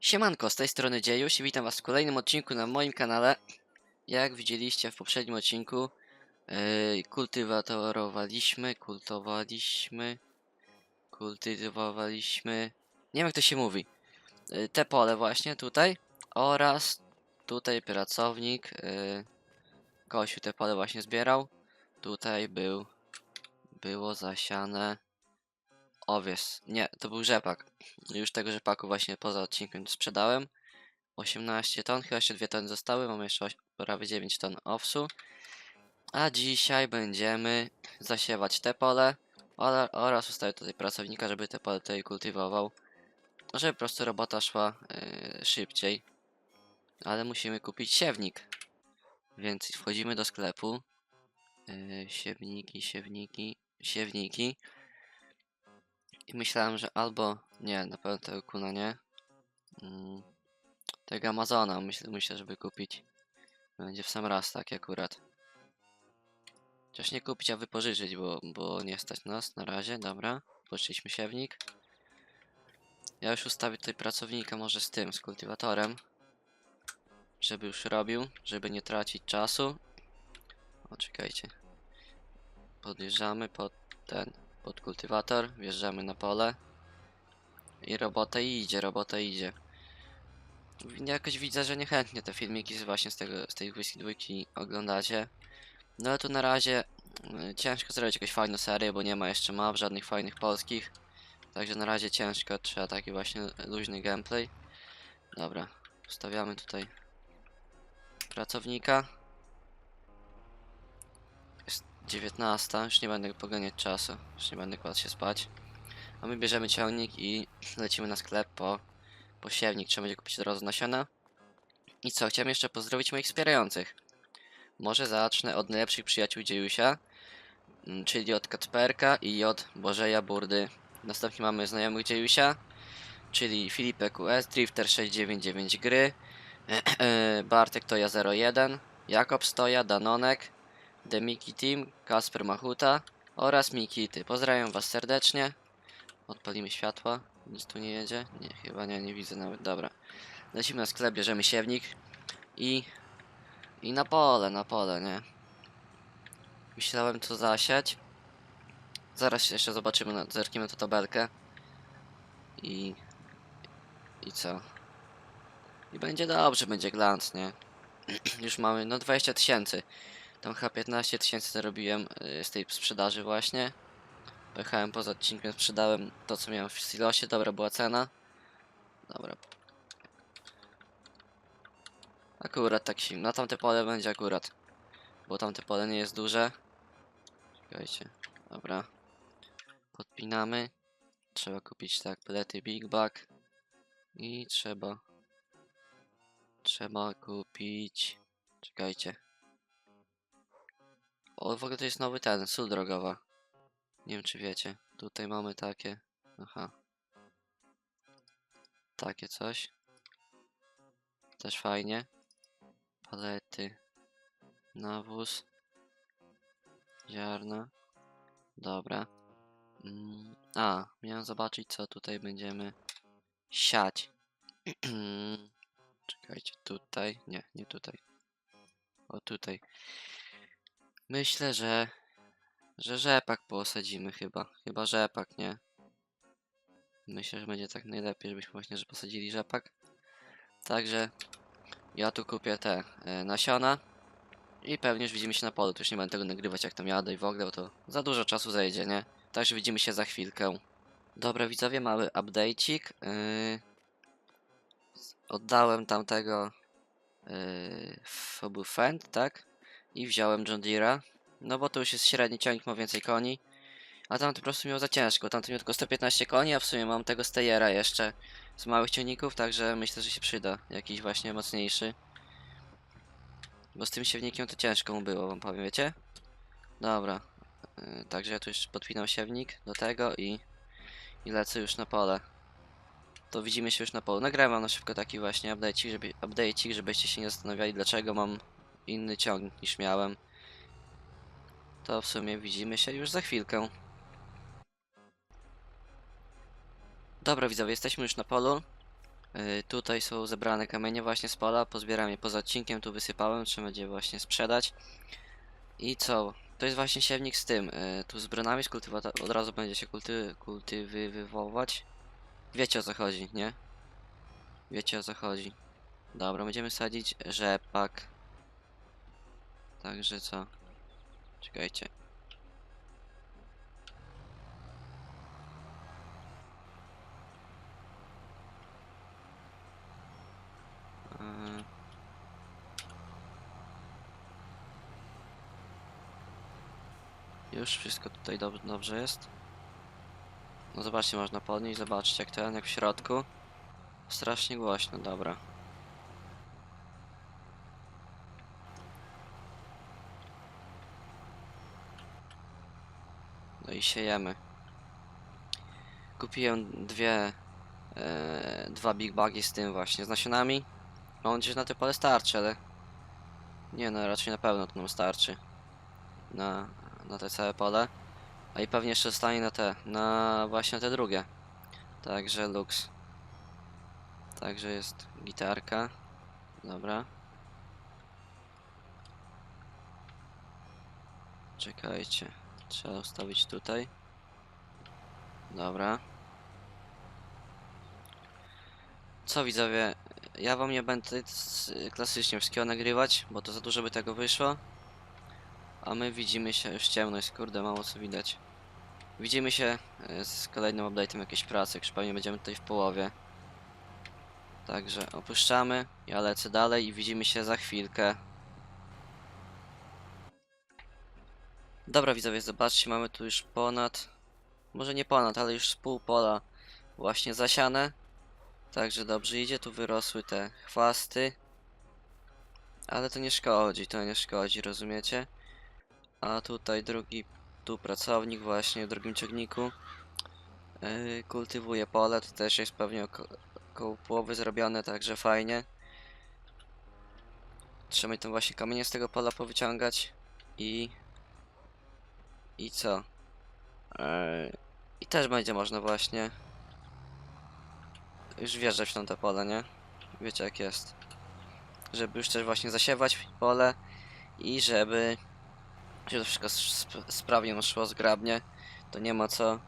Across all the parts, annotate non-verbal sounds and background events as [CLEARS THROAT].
Siemanko, z tej strony Dziejuś i witam was w kolejnym odcinku na moim kanale. Jak widzieliście w poprzednim odcinku, yy, kultywatorowaliśmy, kultowaliśmy, kultywowaliśmy, nie wiem jak to się mówi, yy, te pole właśnie tutaj oraz tutaj pracownik yy, te pole właśnie zbierał. Tutaj był, było zasiane owies, nie, to był rzepak. Już tego rzepaku właśnie poza odcinkiem sprzedałem. 18 ton, chyba jeszcze 2 tony zostały. Mamy jeszcze prawie 9 ton owsu. A dzisiaj będziemy zasiewać te pole ora- oraz ustawić tutaj pracownika, żeby te pole tutaj kultywował. Żeby po prostu robota szła yy, szybciej. Ale musimy kupić siewnik. Więc wchodzimy do sklepu. Yy, siewniki, siewniki, siewniki. I myślałem, że albo nie, na pewno tego kuna nie. Mm, tego Amazona myślę, myślę, żeby kupić. Będzie w sam raz taki akurat. Chociaż nie kupić, a wypożyczyć, bo, bo nie stać nas na razie. Dobra, pożyczyliśmy siewnik. Ja już ustawię tutaj pracownika może z tym, z kultywatorem. Żeby już robił, żeby nie tracić czasu. O, czekajcie. Podjeżdżamy pod ten, pod kultywator, wjeżdżamy na pole. I robota idzie, robota idzie. Jakoś widzę, że niechętnie te filmiki właśnie z tego, z tej dwójki oglądacie. No ale tu na razie y, ciężko zrobić jakąś fajną serię, bo nie ma jeszcze map żadnych fajnych polskich. Także na razie ciężko, trzeba taki właśnie luźny gameplay. Dobra, ustawiamy tutaj pracownika. Jest 19, już nie będę poganiać czasu, już nie będę kładł się spać. A my bierzemy ciągnik i lecimy na sklep po, po. Trzeba będzie kupić od razu nasiona. I co, chciałem jeszcze pozdrowić moich wspierających. Może zacznę od najlepszych przyjaciół Dziejusia, mm, czyli od Kacperka i od Bożeja Burdy. Następnie mamy znajomych Dziejusia, czyli Filipek QS, Drifter 699 gry, [CLEARS THROAT] Bartek Toja 01, Jakob Stoja, Danonek, The Miki Team, Kasper Machuta oraz Mikity. Pozdrawiam was serdecznie. Odpalimy światła. Nic tu nie jedzie? Nie, chyba nie, nie widzę nawet. Dobra. Lecimy na sklep, bierzemy siewnik i... I na pole, na pole, nie? Myślałem co zasiać. Zaraz jeszcze zobaczymy, na- zerkniemy tę tabelkę. I... I co? I będzie dobrze, będzie glans, nie? [CLEARS THROAT] Już mamy, no 20 tysięcy. Tam chyba 15 tysięcy zarobiłem y, z tej sprzedaży właśnie. Pojechałem poza odcinkiem, sprzedałem to co miałem w silosie, dobra była cena. Dobra. Akurat tak się, na tamte pole będzie akurat. Bo tamte pole nie jest duże. Czekajcie, dobra. Podpinamy. Trzeba kupić tak, plety Big Bag. I trzeba... Trzeba kupić... Czekajcie. O, w ogóle to jest nowy ten, sól drogowa. Nie wiem czy wiecie. Tutaj mamy takie. Aha. Takie coś. Też fajnie. Palety. Nawóz. Ziarna. Dobra. Mm, a, miałem zobaczyć co tutaj będziemy siać. [CLEARS THROAT] Czekajcie, tutaj. Nie, nie tutaj. O tutaj. Myślę, że że rzepak posadzimy chyba. Chyba rzepak, nie? Myślę, że będzie tak najlepiej, żebyśmy właśnie że posadzili rzepak. Także ja tu kupię te e, nasiona. I pewnie już widzimy się na polu. Tu już nie będę tego nagrywać jak tam jadę i w ogóle, bo to za dużo czasu zejdzie, nie? Także widzimy się za chwilkę. Dobra widzowie, mały update'cik. Yy, oddałem tamtego yy, Fend, tak? I wziąłem John Deere'a. No bo to już jest średni ciągnik, ma więcej koni. A tamty po prostu miał za ciężko. Tamty miał tylko 115 koni, a w sumie mam tego Steyera jeszcze z małych ciągników, także myślę, że się przyda. Jakiś właśnie mocniejszy. Bo z tym siewnikiem to ciężko mu było, wam powiem, wiecie? Dobra. Yy, także ja tu już podpinam siewnik do tego i, i lecę już na pole. To widzimy się już na polu. Nagrałem wam na szybko taki właśnie update'ik, żeby, update'ik, żebyście się nie zastanawiali, dlaczego mam inny ciągnik niż miałem. To w sumie widzimy się już za chwilkę. Dobra widzowie, jesteśmy już na polu. Y, tutaj są zebrane kamienie właśnie z pola, pozbieram je poza odcinkiem, tu wysypałem, trzeba będzie właśnie sprzedać. I co? To jest właśnie siewnik z tym, y, tu z bronami, z od razu będzie się kulty, kultywować. Wiecie o co chodzi, nie? Wiecie o co chodzi. Dobra, będziemy sadzić rzepak. Także co? Czekajcie. Yy. Już wszystko tutaj dob dobrze jest. No zobaczcie, można podnieść, zobaczcie jak ten, jak w środku. Strasznie głośno, dobra. I siejemy. Kupiłem dwie, e, dwa big bagi z tym właśnie, z nasionami. Mam nadzieję, że na te pole starczy, ale... Nie no, raczej na pewno to nam starczy. Na, na te całe pole. A i pewnie jeszcze zostanie na te, na właśnie na te drugie. Także lux. Także jest gitarka. Dobra. Czekajcie. Trzeba ustawić tutaj. Dobra. Co widzowie, ja wam nie będę klasycznie wszystkiego nagrywać, bo to za dużo by tego wyszło. A my widzimy się, już ciemno jest, kurde, mało co widać. Widzimy się e, z kolejnym update'em jakiejś pracy, już pewnie będziemy tutaj w połowie. Także opuszczamy, ja lecę dalej i widzimy się za chwilkę. Dobra widzowie, zobaczcie, mamy tu już ponad, może nie ponad, ale już z pół pola właśnie zasiane. Także dobrze idzie, tu wyrosły te chwasty. Ale to nie szkodzi, to nie szkodzi, rozumiecie? A tutaj drugi, tu pracownik właśnie w drugim ciągniku yy, kultywuje pole, to też jest pewnie oko około połowy zrobione, także fajnie. Trzeba mi tam właśnie kamienie z tego pola powyciągać i... I co? I też będzie można właśnie już wjeżdżać w tamte pole, nie? Wiecie jak jest. Żeby już też właśnie zasiewać pole i żeby to wszystko sp- sprawnie szło zgrabnie, to nie ma co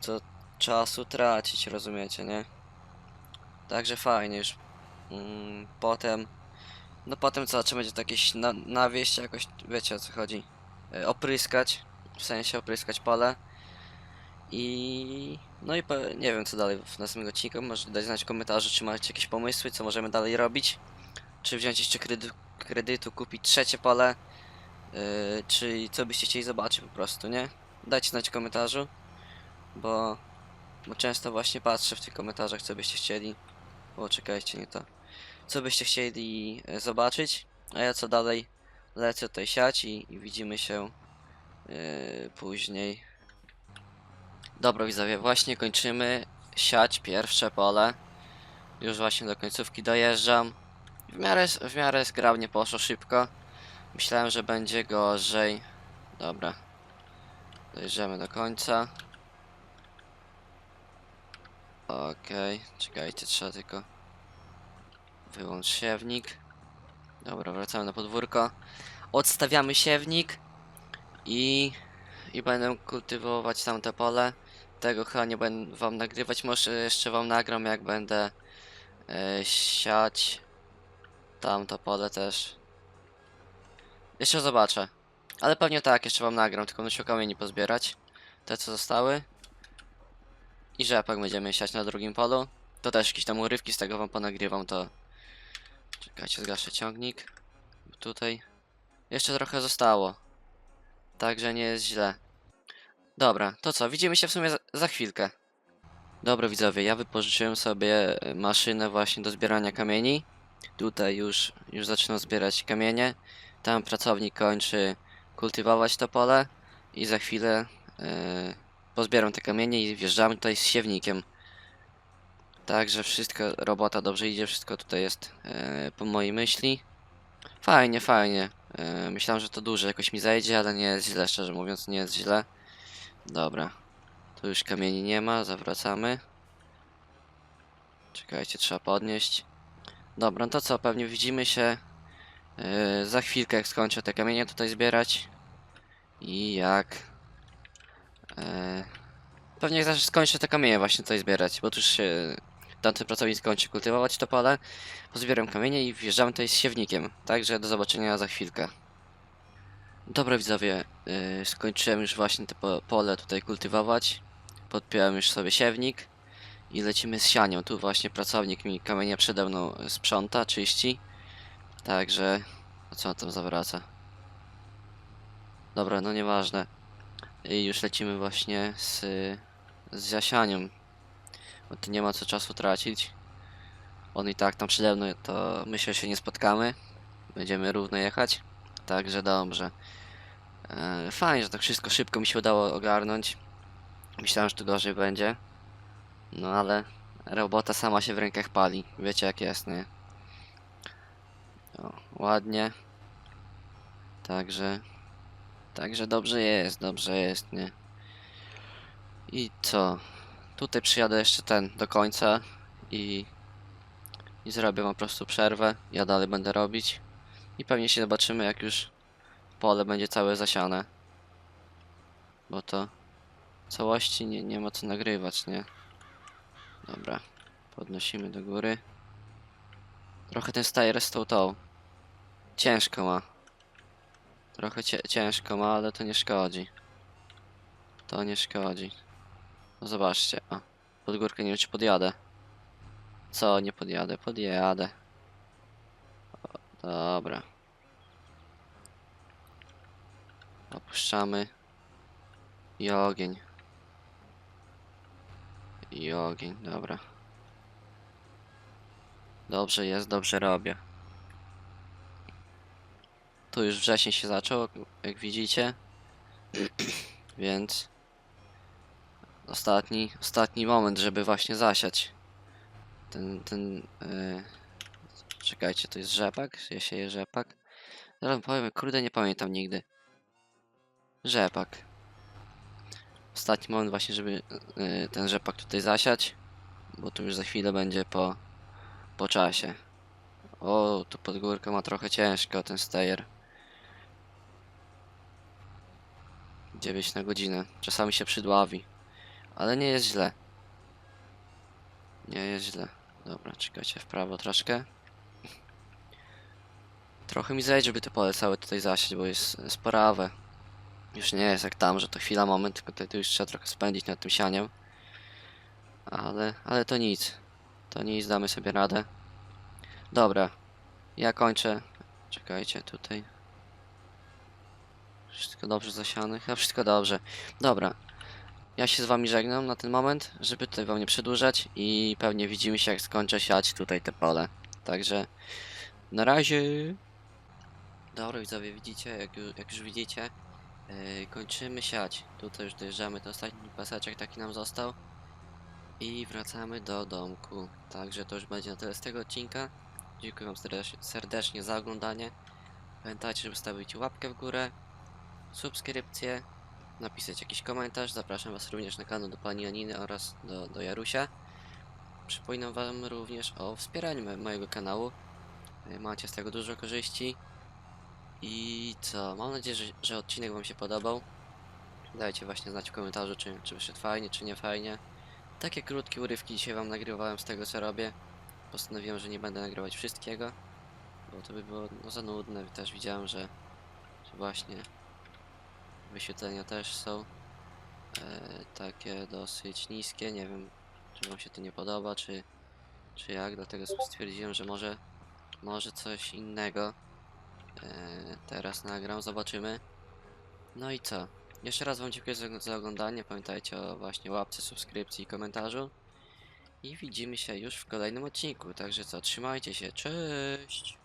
co czasu tracić, rozumiecie, nie? Także fajnie już. Mm, potem no potem co, trzeba będzie to jakieś na, nawieść jakoś, wiecie o co chodzi. E, opryskać, w sensie opryskać pole. I no i nie wiem co dalej w następnym odcinku. Możecie dać znać w komentarzu, czy macie jakieś pomysły, co możemy dalej robić. Czy wziąć jeszcze kredytu, kredytu kupić trzecie pole. Yy, czy co byście chcieli zobaczyć po prostu, nie? Dajcie znać w komentarzu. Bo, bo często właśnie patrzę w tych komentarzach, co byście chcieli. O, czekajcie, nie to. Co byście chcieli e, zobaczyć. A ja co dalej lecę tutaj siać i, i widzimy się yy, później. Dobra widzowie, właśnie kończymy siać pierwsze pole. Już właśnie do końcówki dojeżdżam. W miarę, w miarę zgrabnie poszło szybko. Myślałem, że będzie gorzej. Dobra. Dojeżdżamy do końca. Okej, czekajcie, trzeba tylko wyłącz siewnik. Dobra, wracamy na podwórko. Odstawiamy siewnik i i będę kultywować tamte pole. Tego chyba nie będę wam nagrywać, może jeszcze wam nagram jak będę e, siać tamto pole też. Jeszcze zobaczę. Ale pewnie tak, jeszcze wam nagram, tylko muszę kamieni pozbierać. Te co zostały. I rzepak będziemy siać na drugim polu. To też jakieś tam urywki z tego wam ponagrywam, to... Czekajcie, zgaszę ciągnik. Tutaj. Jeszcze trochę zostało. Także nie jest źle. Dobra, to co? Widzimy się w sumie za, za chwilkę. Dobra widzowie, ja wypożyczyłem sobie e, maszynę właśnie do zbierania kamieni. Tutaj już, już zaczynam zbierać kamienie. Tam pracownik kończy kultywować to pole. I za chwilę e, pozbieram te kamienie i wjeżdżamy tutaj z siewnikiem. Także wszystko, robota dobrze idzie, wszystko tutaj jest e, po mojej myśli. Fajnie, fajnie. E, myślałem, że to duże jakoś mi zajdzie, ale nie jest źle, szczerze mówiąc, nie jest źle. Dobra. Tu już kamieni nie ma, zawracamy. Czekajcie, trzeba podnieść. Dobra, no to co, pewnie widzimy się yy, za chwilkę, jak skończę te kamienie tutaj zbierać. I jak... Yy, pewnie jak skończę te kamienie właśnie tutaj zbierać, bo tu już się tamten pracownik skończy kultywować to pole. Pozbieram kamienie i wjeżdżamy tutaj z siewnikiem. Także do zobaczenia za chwilkę. Dobra widzowie, yy, skończyłem już właśnie te po pole tutaj kultywować. Podpiąłem już sobie siewnik i lecimy z sianią. Tu właśnie pracownik mi kamienia przede mną sprząta, czyści. Także, a co on tam zawraca? Dobra, no nieważne. I już lecimy właśnie z, z zasianią. Bo tu nie ma co czasu tracić. On i tak tam przede mną, to myślę, się nie spotkamy. Będziemy równo jechać. Także dobrze. E, fajnie, że tak wszystko szybko mi się udało ogarnąć. Myślałem, że tu gorzej będzie. No ale robota sama się w rękach pali. Wiecie jak jest, nie? O, ładnie. Także... Także dobrze jest, dobrze jest, nie? I co? Tutaj przyjadę jeszcze ten do końca i... I zrobię po prostu przerwę. Ja dalej będę robić. I pewnie się zobaczymy jak już pole będzie całe zasiane. Bo to całości nie, nie ma co nagrywać, nie? Dobra, podnosimy do góry. Trochę ten stajer tą. Ciężko ma. Trochę ciężko ma, ale to nie szkodzi. To nie szkodzi. No zobaczcie, a. Pod górkę nie wiem czy podjadę. Co, nie podjadę? Podjadę. O, dobra. Opuszczamy. I ogień. I ogień, dobra. Dobrze jest, dobrze robię. Tu już wrzesień się zaczął, jak widzicie. [COUGHS] Więc ostatni, ostatni moment, żeby właśnie zasiać. Ten, ten, yy... czekajcie, to jest rzepak? Ja sieję rzepak? Zaraz powiem, kurde, nie pamiętam nigdy. Rzepak. Ostatni moment właśnie, żeby yy, ten rzepak tutaj zasiać. Bo tu już za chwilę będzie po, po czasie. O, tu pod górkę ma trochę ciężko ten stejer. 9 na godzinę. Czasami się przydławi. Ale nie jest źle. Nie jest źle. Dobra, czekajcie w prawo troszkę. Trochę mi zejdzie, żeby te pole całe tutaj zasiać, bo jest sporawe. Już nie jest jak tam, że to chwila, moment, tylko tutaj tu już trzeba trochę spędzić nad tym sianiem. Ale, ale to nic. To nic, damy sobie radę. Dobra, ja kończę. Czekajcie, tutaj. Wszystko dobrze zasiane? Chyba wszystko dobrze. Dobra. Ja się z wami żegnam na ten moment, żeby tutaj wam nie przedłużać i pewnie widzimy się jak skończę siać tutaj te pole. Także na razie. Dobra widzowie, widzicie, jak, jak już widzicie, yy, kończymy siać. Tutaj już dojeżdżamy, to ostatni paseczek taki nam został. I wracamy do domku. Także to już będzie na tyle z tego odcinka. Dziękuję wam serdecznie za oglądanie. Pamiętajcie, żeby stawić łapkę w górę, subskrypcję, napisać jakiś komentarz. Zapraszam Was również na kanał do pani Janiny oraz do, do Jarusia. Przypominam Wam również o wspieraniu mo- mojego kanału. Y, Macie z tego dużo korzyści. I co? Mam nadzieję, że, że odcinek Wam się podobał. Dajcie właśnie znać w komentarzu, czy, czy wyszedł fajnie, czy nie fajnie. Takie krótkie urywki dzisiaj Wam nagrywałem z tego, co robię. Postanowiłem, że nie będę nagrywać wszystkiego, bo to by było no, za nudne. Też widziałem, że, że właśnie wyświetlenia też są e, takie dosyć niskie. Nie wiem, czy Wam się to nie podoba, czy, czy jak. Dlatego stwierdziłem, że może, może coś innego e, teraz nagram. Zobaczymy. No i co? Jeszcze raz Wam dziękuję za, za oglądanie. Pamiętajcie o właśnie łapce, subskrypcji i komentarzu. I widzimy się już w kolejnym odcinku. Także co, trzymajcie się. Cześć!